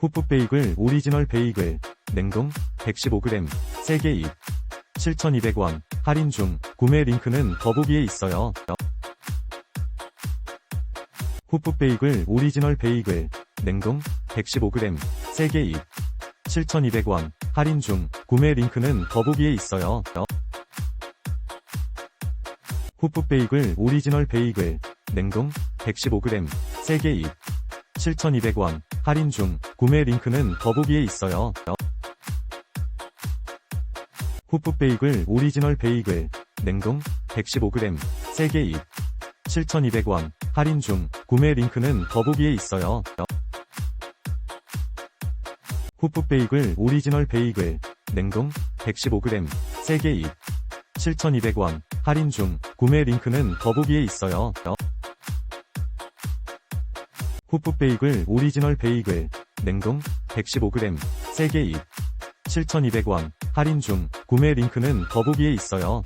후프 베이글 오리지널 베이글 냉동 115g 3개 입 7,200원 할인 중 구매 링크는 더보기에 있어요. 후프 베이글 오리지널 베이글 냉동 115g 3개 입 7,200원 할인 중 구매 링크는 더보기에 있어요. 후프 베이글 오리지널 베이글 냉동 115g 3개 입 7,200원 할인 중 구매 링크는 더보기에 있어요. 후프 베이글 오리지널 베이글 냉동 115g 3개 입 7,200원 할인 중 구매 링크는 더보기에 있어요. 후프 베이글 오리지널 베이글 냉동 115g 3개 입 7,200원 할인 중 구매 링크는 더보기에 있어요. 후프 베이글 오리지널 베이글 냉동 115g 3개 입 7,200원 할인 중 구매 링크는 더보기에 있어요.